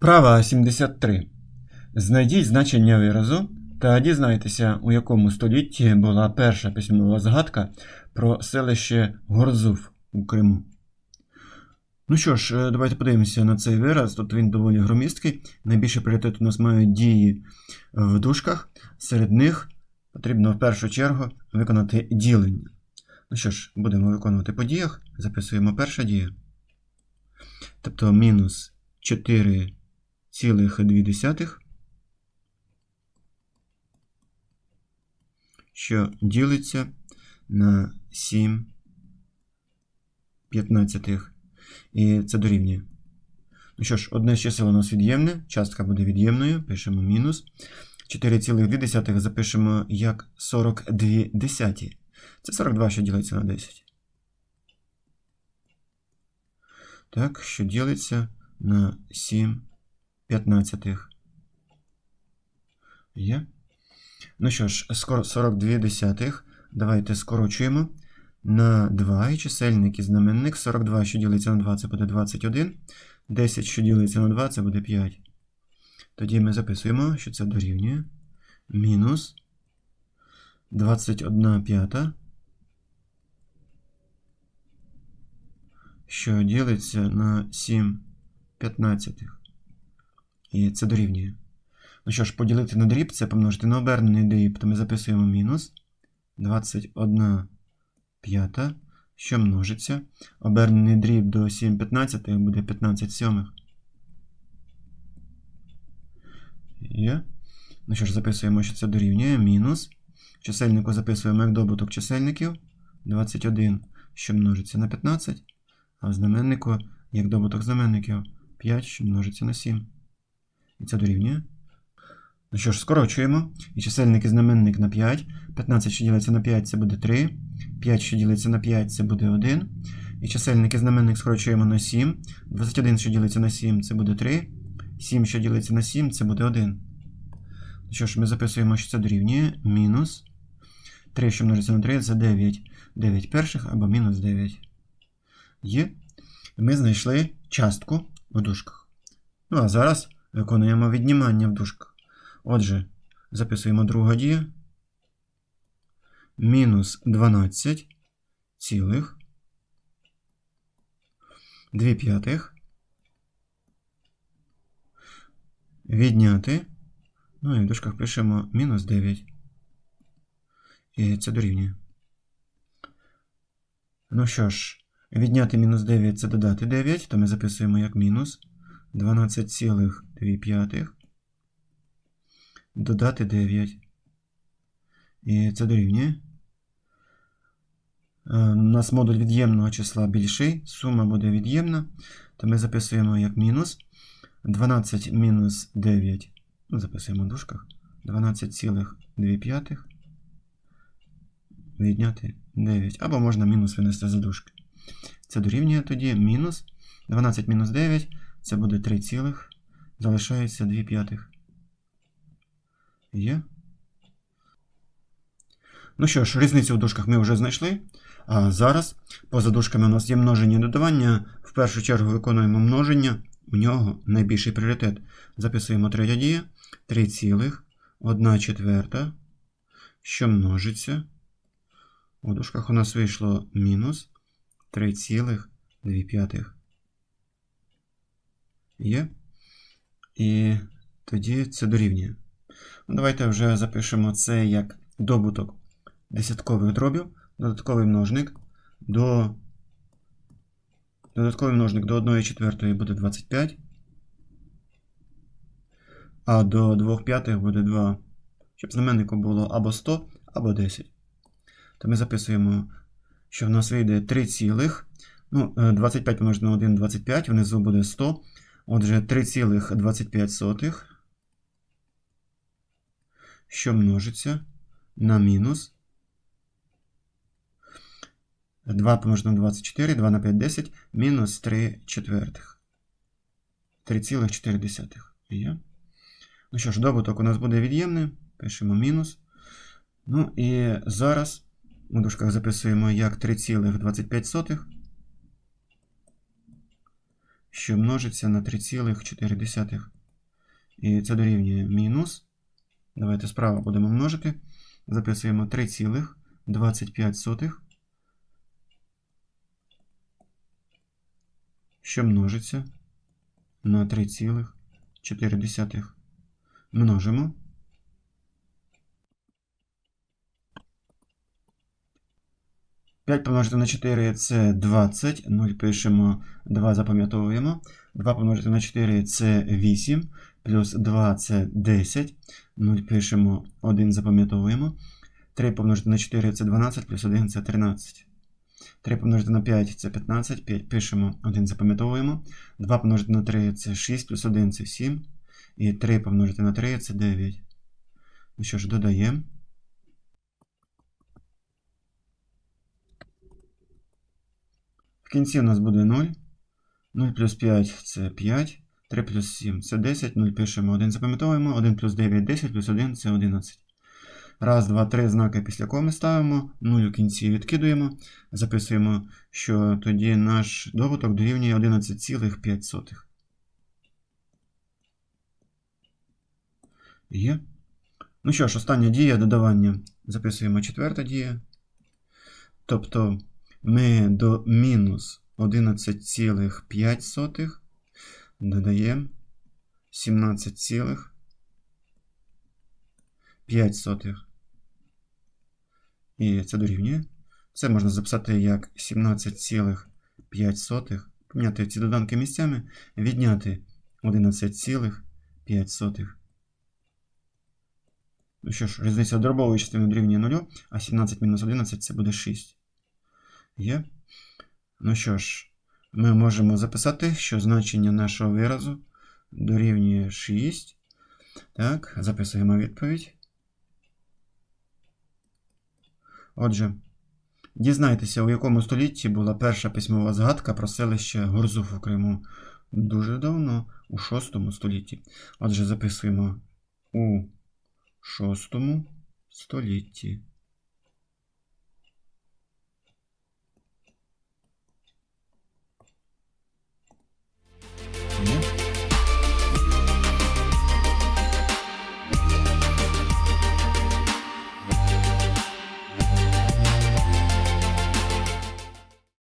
Вправа 73. Знайдіть значення виразу та дізнайтеся, у якому столітті була перша письмова згадка про селище Горзув у Криму. Ну що ж, е, давайте подивимося на цей вираз. Тут він доволі громісткий. Найбільший пріоритет у нас мають дії в дужках. Серед них потрібно в першу чергу виконати ділення. Ну що ж, будемо виконувати по діях. Записуємо перша дія. Тобто мінус 4,2, що ділиться на 7 п'ятнадцятих. І це дорівнює. Ну що ж, одне з чисел у нас від'ємне, частка буде від'ємною, пишемо мінус. 4,2 запишемо як 42 десяті. Це 42, що ділиться на 10. Так, що ділиться на 7 п'ятнадцятих. Є. Ну що ж, 42 десятих. Давайте скорочуємо на 2 і чисельник і знаменник 42, що ділиться на 2, це буде 21. 10, що ділиться на 2, це буде 5. Тоді ми записуємо, що це дорівнює мінус 21 п'ята, що ділиться на 7 п'ятнадцятих. І це дорівнює. Ну що ж, поділити на дріб, це помножити на обернений дріб, то ми записуємо мінус 21 п'ята, що множиться. Обернений дріб до 7 п'ятнадцятих буде 15 сьомих. Є. Ну що ж, записуємо, що це дорівнює мінус. В чисельнику записуємо як добуток чисельників 21, що множиться на 15, а в знаменнику як добуток знаменників 5, що множиться на 7. І це дорівнює. Ну що ж, скорочуємо. І чисельник і знаменник на 5. 15, що ділиться на 5, це буде 3. 5, що ділиться на 5, це буде 1. І чисельник і знаменник скорочуємо на 7. 21, що ділиться на 7, це буде 3. 7, що ділиться на 7, це буде 1. Ну що ж, ми записуємо, що це дорівнює мінус 3, що множиться на 3, це 9. 9 перших або мінус 9. Є. Ми знайшли частку в дужках. Ну, а зараз виконуємо віднімання в дужках. Отже, записуємо друга дія. Мінус 12 цілих 2 п'ятих. Відняти. Ну і в дужках пишемо мінус 9. І це дорівнює. Ну що ж, відняти мінус 9 це додати 9, то ми записуємо як мінус 12,2 додати 9. І це дорівнює. Е, У нас модуль від'ємного числа більший, сума буде від'ємна, то ми записуємо як мінус 12 мінус 9. Ну, записуємо в дужках. 12,2 відняти 9. Або можна мінус винести за дужки. Це дорівнює тоді мінус 12 мінус 9. Це буде 3, цілих, залишається 2 п'ятих. Є. Ну що ж, різницю в дужках ми вже знайшли. А зараз, поза дужками, у нас є множення і додавання. В першу чергу виконуємо множення. У нього найбільший пріоритет. Записуємо третя дія. 3 цілих, 1 четверта, що множиться. У дужках у нас вийшло мінус 3,2 п'ятих. Є. І тоді це дорівнює. Ну, Давайте вже запишемо це як добуток десяткових дробів, додатковий множник до додатковий множник до 1 четвертої буде 25, а до 2 п'ятих буде 2. Щоб знаменнику було або 100, або 10. То ми записуємо, що в нас вийде 3 цілих. Ну, 25 помножити на 1 25, внизу буде 100. Отже, 3,25 що множиться на мінус 2 помножити на 24, 2 на 5, 10, мінус 3 четвертих. 3,4 є. Ну що ж, добуток у нас буде від'ємний. Пишемо мінус. Ну і зараз у дужках записуємо як 3,25. Що множиться на 3,4. І це дорівнює мінус. Давайте справа будемо множити. Записуємо 3,25, що множиться на 3,4. Множимо. П'ять помножити на 4 це 20. 0 пишемо, 2 запам'ятовуємо. 2 помножити на 4 це 8. Плюс 2 це 10. 0 пишемо, 1 запам'ятовуємо. 3 помножити на 4 це 12, плюс 1 це 13. 3 помножити на 5 це 15. 5 пишемо, 1 запам'ятовуємо. 2 помножити на 3 це 6, плюс 1 це 7. І 3 помножити на 3 це 9. Ну що ж, додаємо. Кінці у нас буде 0. 0 плюс 5 це 5. 3 плюс 7 це 10. 0 пишемо 1, запам'ятовуємо. 1 плюс 9 10, плюс 1 це 11. Раз, два, три знаки після коми ставимо. 0 у кінці відкидуємо. Записуємо, що тоді наш добуток дорівнює 11,5. Є. Ну що ж, остання дія додавання. Записуємо четверта дія. Тобто ми до мінус 11,5 додаємо 17,5. І це дорівнює. Це можна записати як 17,5. Поміняти ці доданки місцями, відняти 11,5. Ну що ж, різниця дробової частини дорівнює 0, а 17 мінус 11 це буде 6. Є. Ну що ж, ми можемо записати, що значення нашого виразу дорівнює 6. Так, записуємо відповідь. Отже, дізнайтеся, у якому столітті була перша письмова згадка про селище Горзуф у Криму. Дуже давно, у 6 столітті. Отже, записуємо у 6 столітті.